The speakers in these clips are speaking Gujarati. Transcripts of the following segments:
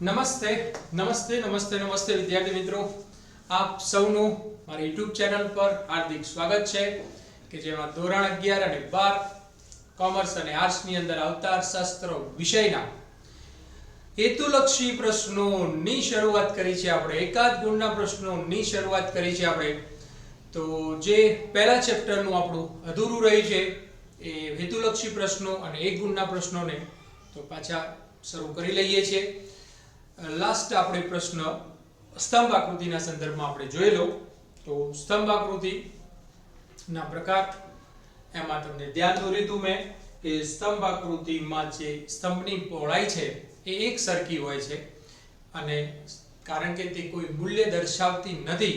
નમસ્તે નમસ્તે નમસ્તે નમસ્તે વિદ્યાર્થી મિત્રો. આપ સૌનું મારી યુટ્યુબ ચેનલ પર હાર્દિક સ્વાગત છે કે જેમાં ધોરણ અગિયાર અને બાર કોમર્સ અને આર્ટ્સની અંદર આવતા શાસ્ત્રો વિષયના હેતુલક્ષી પ્રશ્નોની શરૂઆત કરી છે. આપણે એકાદ ગુણના પ્રશ્નોની શરૂઆત કરી છે આપણે. તો જે પહેલા ચેપ્ટરનું આપણું અધૂરું રહ્યું છે એ હેતુલક્ષી પ્રશ્નો અને એક ગુણના પ્રશ્નોને તો પાછા શરૂ કરી લઈએ છીએ. લાસ્ટ આપણે પ્રશ્ન સ્તંભ આકૃતિના સંદર્ભમાં આપણે જોઈ લો તો સ્તંભ આકૃતિ ના પ્રકાર, એમાં તમને ધ્યાન દોર્યું મેં કે સ્તંભ આકૃતિમાં જે સ્તંભની પહોળાઈ છે, એ એક સરખી હોય છે. અને કારણ કે તે કોઈ મૂલ્ય દર્શાવતી નથી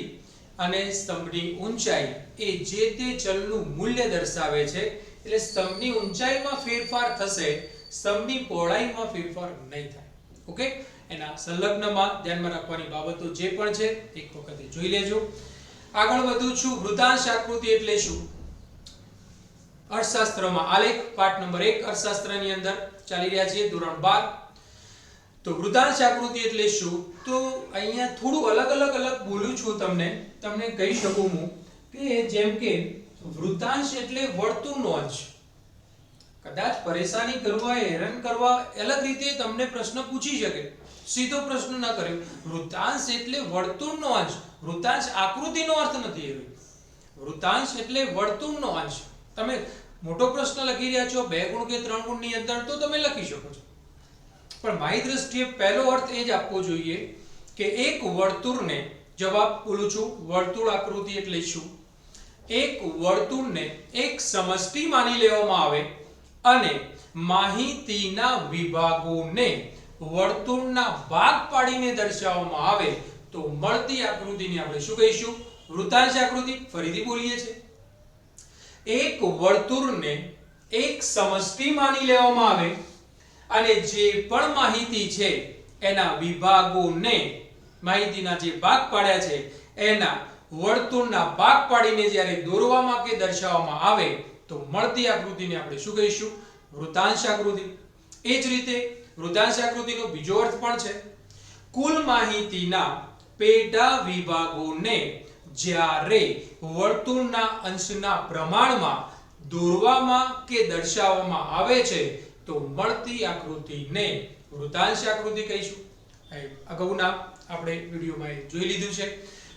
અને સ્તંભની ઊંચાઈ એ જે તે ચલનું મૂલ્ય દર્શાવે છે, એટલે સ્તંભની ઊંચાઈમાં ફેરફાર થશે, સ્તંભની પહોળાઈમાં ફેરફાર નહીં થાય. ઓકે એના સંલગ્નમાં ધ્યાનમાં રાખવાની બાબતો જે પણ છે, એક વખતે જોઈ લેજો. આગળ વધું છું, વૃતાંશ આકૃતિ એટલે શું? અર્થશાસ્ત્રમાં આલેખ, પાઠ નંબર એક, અર્થશાસ્ત્રની અંદર ચાલી રહ્યા છીએ, ધોરણ બાર. તો વૃતાંશ આકૃતિ એટલે શું? તો અહીંયા થોડું અલગ અલગ અલગ બોલું છું તમને તમને કહી શકું હું કે જેમ કે વૃતાંશ એટલે વર્તુળનો અંશ કદાચ પરેશાની કરવા, હેરાન કરવા અલગ રીતે તમને પ્રશ્ન પૂછી શકે. સીધો પ્રશ્ન ન કર્યો. વૃતાંશ એટલે વર્તુળનો અંશ. વૃતાંશ આકૃતિનો અર્થ નથી એવી. વૃતાંશ એટલે વર્તુળનો અંશ. તમે મોટો પ્રશ્ન લખી રહ્યા છો, બે ગુણ કે ત્રણ ગુણની અંદર, તો તમે લખી શકો છો. પણ મારી દ્રષ્ટિએ પહેલો અર્થ એ જ આપવો જોઈએ કે એક વર્તુળને, જવાબ બોલું છું, વર્તુળ આકૃતિ એટલે શું? એક વર્તુળને એક સમષ્ટિ માની લેવામાં આવે અને માહિતીના વિભાગોને વર્તુળના ભાગ પાડીને દર્શાવવામાં આવે તો મળતી આકૃતિને આપણે શું કહીશું? વૃતાંશ આકૃતિ, ફરીથી બોલીએ છે એક વર્તુળને એક સમષ્ટિ માની લેવામાં આવે અને જે પણ માહિતી છે એના વિભાગોને માહિતીના જે ભાગ પાડ્યા છે એના વર્તુળના ભાગ પાડીને જ્યારે દોરવામાં કે દર્શાવવામાં આવે તો મળતી આકૃતિને આપણે શું કહીશું? વૃતાંશ આકૃતિ. એ જ રીતે વૃતાંશ આકૃતિનો બીજો અર્થ પણ છે. કુલ માહિતીના પેટા વિભાગોને જ્યારે વર્તુળના અંશના પ્રમાણમાં દોરવામાં કે દર્શાવવામાં આવે છે, તો મળતી આકૃતિને વૃતાંશ આકૃતિ કહીશું. અગાઉના આપણે વિડીયોમાં જોઈ લીધું છે.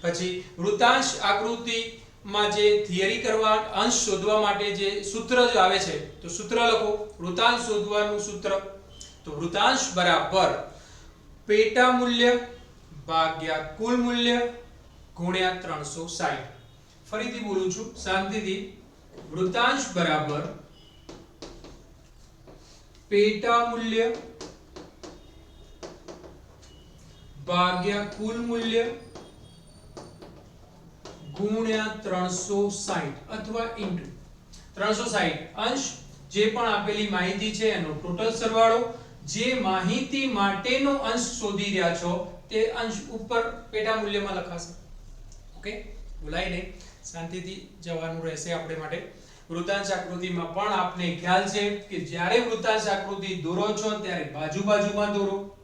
પછી વૃતાંશ આકૃતિમાં જે થિયરી કરવા અંશ શોધવા માટે જે સૂત્ર જ આવે છે, તો સૂત્ર લખો. વૃતાંશ શોધવાનું સૂત્ર. તો વૃતાંશ બરાબર પેટા મૂલ્ય ભાગ્યા કુલ મૂલ્ય ગુણ્યા ત્રણસો સાહીઠ. ફરીથી બોલું છું, શાંતિથી. વૃતાંશ બરાબર પેટા મૂલ્ય ભાગ્યા કુલ મૂલ્ય ગુણ્યા ત્રણસો સાહીઠ અથવા ઇન્ટુ ત્રણસો સાહીઠ અંશ જે પણ આપેલી માહિતી છે એનો ટોટલ સરવાળો જે માહિતી માટેનો અંશ શોધી રહ્યા છો, તે અંશ ઉપર પેટા મૂલ્યમાં લખાશે. ઓકે? ભૂલાય નહીં શાંતિથી જવાનું રહેશે આપણે માટે. વૃતાંશ આકૃતિમાં પણ આપને ખ્યાલ છે કે જ્યારે વૃતાંશ આકૃતિ દોરો છો, ત્યારે બાજુ બાજુમાં દોરો,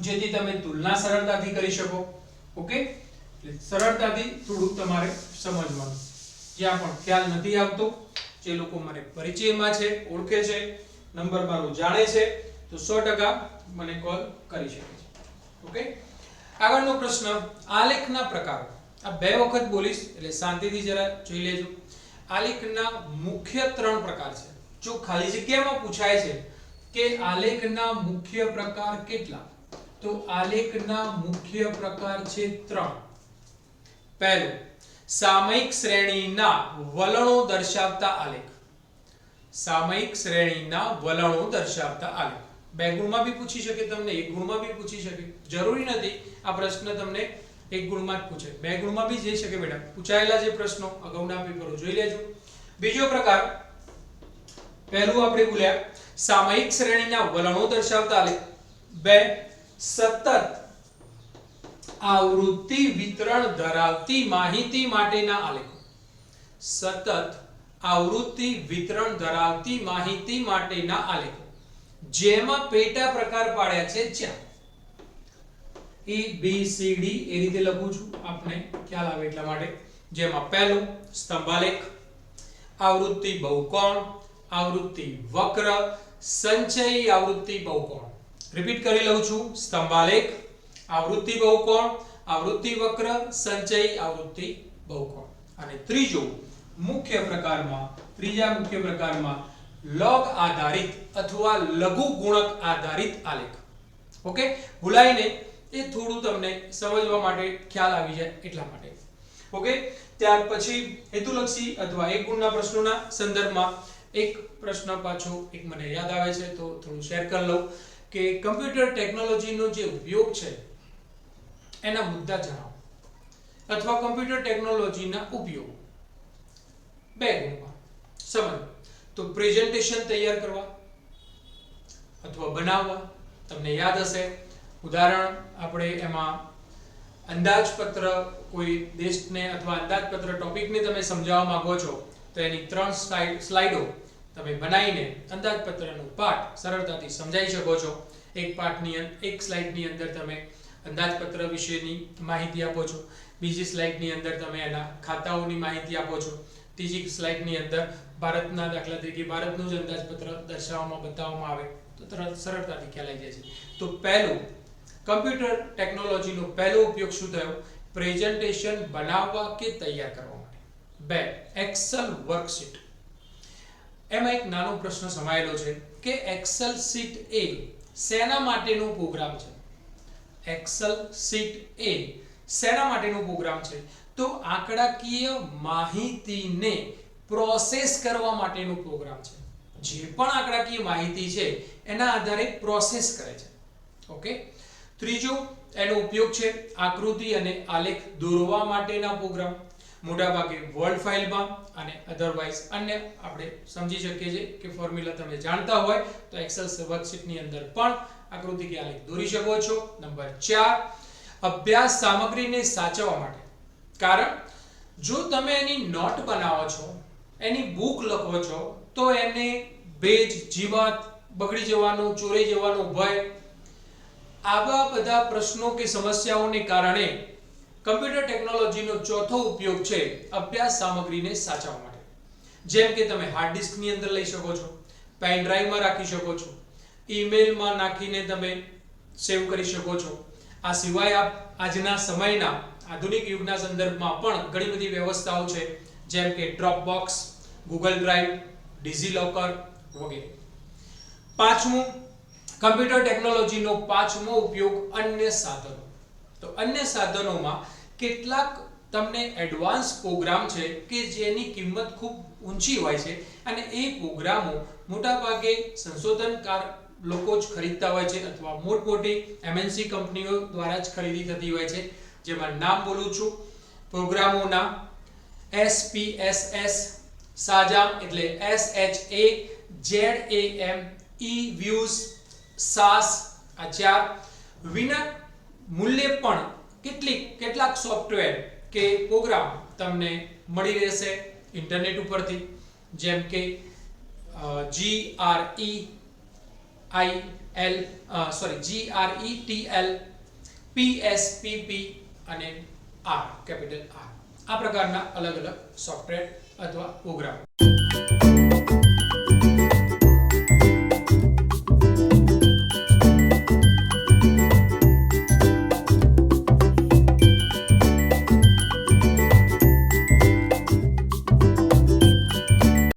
જેથી તમે તુલના સરળતાથી કરી શકો. ઓકે? સરળતાથી થોડુંક તમારે સમજવાનું. જ્યાં પણ ખ્યાલ નથી આવતો, જે લોકો મને પરિચયમાં છે, ઓળખે છે, નંબર મારો જાણે છે તો સો ટકા મને કોલ કરી શકે છે. ઓકે આગળનો પ્રશ્ન, આલેખના પ્રકારો. આ બે વખત બોલીશ, એટલે શાંતિથી જરા જોઈ લેજો. આલેખના મુખ્ય ત્રણ પ્રકાર છે. જો ખાલી જગ્યામાં પૂછાય છે કે આલેખના મુખ્ય પ્રકાર કેટલા? તો આલેખના મુખ્ય પ્રકાર છે ત્રણ. પહેલું, સામયિક શ્રેણીના વલણો દર્શાવતા આલેખ. સામયિક શ્રેણીના વલણો દર્શાવતા આલેખ. બે ગુણમાં બી પૂછી શકે તમને, એક ગુણમાં બી પૂછી શકે. જરૂરી નથી આ પ્રશ્ન તમને એક ગુણમાં જ પૂછે. બે ગુણમાં બી જઈ શકે બેટા પૂછાયેલા જે પ્રશ્નો, અગાઉના પેપરો જોઈ લેજો. બીજો પ્રકાર, પહેલું આપણે બોલ્યા, સામયિક શ્રેણીના વલણો દર્શાવતા બે, સતત આવૃત્તિ વિતરણ ધરાવતી માહિતી માટેના આલેખો. સતત આવૃત્તિ વિતરણ ધરાવતી માહિતી માટેના આલેખો. જેમાં પેટા પ્રકાર પાડ્યા છે ચાર. એ, બી, સી, ડી એ રીતે લખું છું. આપણે ખ્યાલ આવે એટલા માટે. જેમાં પહેલું સ્તંભાલેખ, આવૃત્તિ બહુકોણ, આવૃત્તિ વક્ર, સંચયી આવૃત્તિ બહુકોણ. રિપીટ કરી લઉં છું. સ્તંભાલેખ, આવૃત્તિ બહુકોણ, આવૃત્તિ વક્ર, સંચયી આવૃત્તિ બહુકોણ. અને ત્રીજો મુખ્ય પ્રકારમાં, ત્રીજા મુખ્ય પ્રકારમાં લોગ આધારિત અથવા લઘુ ગુણક આધારિત આલેખ. ઓકે ભૂલાઈને એ થોડું તમને સમજવા માટે ખ્યાલ આવી જાય એટલા માટે. ઓકે ત્યાર પછી હેતુલક્ષી અથવા એક ગુણના પ્રશ્નોના સંદર્ભમાં એક પ્રશ્ન પાછો એક મને યાદ આવે છે, તો થોડું શેર કરી લઉં કે કમ્પ્યુટર ટેકનોલોજીનો જે ઉપયોગ છે, એના મુદ્દા જણાવો. અથવા કમ્પ્યુટર ટેકનોલોજીના ઉપયોગ. બે ગુણમાં. સમજ. તો પ્રેઝન્ટેશન તૈયાર કરવા અથવા બનાવવા. તમને યાદ હશે, ઉદાહરણ આપણે એમાં અંદાજપત્ર કોઈ દેશને અથવા અંદાજપત્ર ટોપિકને તમે સમજાવવા માંગો છો, તો એની ત્રણ સ્લાઇડ તમે બનાવીને અંદાજપત્રનો પાઠ સરળતાથી સમજાવી શકો છો. એક પાઠની એક સ્લાઇડની અંદર તમે અંદાજપત્ર વિશેની માહિતી આપો છો. બીજી સ્લાઇડની અંદર તમે એના ખાતાઓની માહિતી આપો છો. ત્રીજી સ્લાઇડની અંદર ભારતના દાખલા તરીકે ભારતનું જ અંદાજપત્ર દર્શાવવામાં, બતાવવામાં આવે, તો તરત સરળતાથી ખ્યાલ આવી જાય છે. તો પહેલું, કમ્પ્યુટર ટેકનોલોજીનો પહેલો ઉપયોગ શું થયો? પ્રેઝન્ટેશન બનાવવા કે તૈયાર કરવા માટે? બે, એક્સેલ વર્કશીટ. એમાં એક નાનો પ્રશ્ન સમાયેલો છે કે એક્સેલ શીટ એ શેના માટેનો પ્રોગ્રામ છે? એક્સેલ શીટ એ શેના માટેનો પ્રોગ્રામ છે? તો આંકડાકીય માહિતીને પ્રોસેસ કરવા માટેનો પ્રોગ્રામ છે. જે પણ આંકડાકીય માહિતી છે, એના આધારે પ્રોસેસ કરે છે. ઓકે? ત્રીજો, એનો ઉપયોગ છે આકૃતિ અને આલેખ દોરવા માટેના પ્રોગ્રામ. મોટાભાગે વર્ડ ફાઇલમાં અને અધરવાઇઝ અન્ય આપણે સમજી શકીએ છીએ કે ફોર્મ્યુલા તમે જાણતા હોય તો એક્સેલ વર્કશીટની અંદર પણ આકૃતિ કે આલેખ દોરી શકો છો. નંબર ચાર, અભ્યાસ સામગ્રીને સાચવવા માટે. કારણ, જો તમે એની નોટ બનાવો છો એની બુક લખો છો, તો એને ભેજ, જીવાત, બગડી જવાનો ચોરાઈ જવાનો, ભય, આવા બધા પ્રશ્નો કે સમસ્યાઓને કારણે કમ્પ્યુટર ટેકનોલોજીનો ચોથો ઉપયોગ છે અભ્યાસ સામગ્રીને સાચવવા માટે. જેમ કે તમે હાર્ડ ડિસ્કની અંદર લઈ શકો છો પેન ડ્રાઈવમાં રાખી શકો છો ઈમેલમાં નાખીને તમે સેવ કરી શકો છો. આ સિવાય આપ આજના સમયના આધુનિક યુગના સંદર્ભમાં પણ ઘણી બધી વ્યવસ્થાઓ છે, જેમ કે ડ્રોપબોક્સ ગૂગલ ડ્રાઈવ ડિઝીલોકર વગેરે. પાંચમું કમ્પ્યુટર ટેકનોલોજીનો પાંચમો ઉપયોગ અન્ય સાધનો. તો અન્ય સાધનોમાં કેટલાક તમને એડવાન્સ પ્રોગ્રામ છે કે જેની કિંમત ખૂબ ઊંચી હોય છે અને એ પ્રોગ્રામો મોટાભાગે સંશોધનકાર લોકો જ ખરીદતા હોય છે અથવા મોટમોટી એમએનસી કંપનીઓ દ્વારા જ ખરીદી થતી હોય છે. જેમાં નામ બોલું છું. પ્રોગ્રામોના SPSS સાજામ એટલે S H A Z A M E views SAS આ ચાર વિના મૂલ્યે પણ કેટલીક, કેટલાક સોફ્ટવેર કે પ્રોગ્રામ તમને મળી રહેશે ઇન્ટરનેટ ઉપરથી. જેમ કે G R E I L sorry G R E T L P S P P અને આર કેપિટલ આર આ પ્રકારના અલગ અલગ સોફ્ટવેર અથવા પ્રોગ્રામ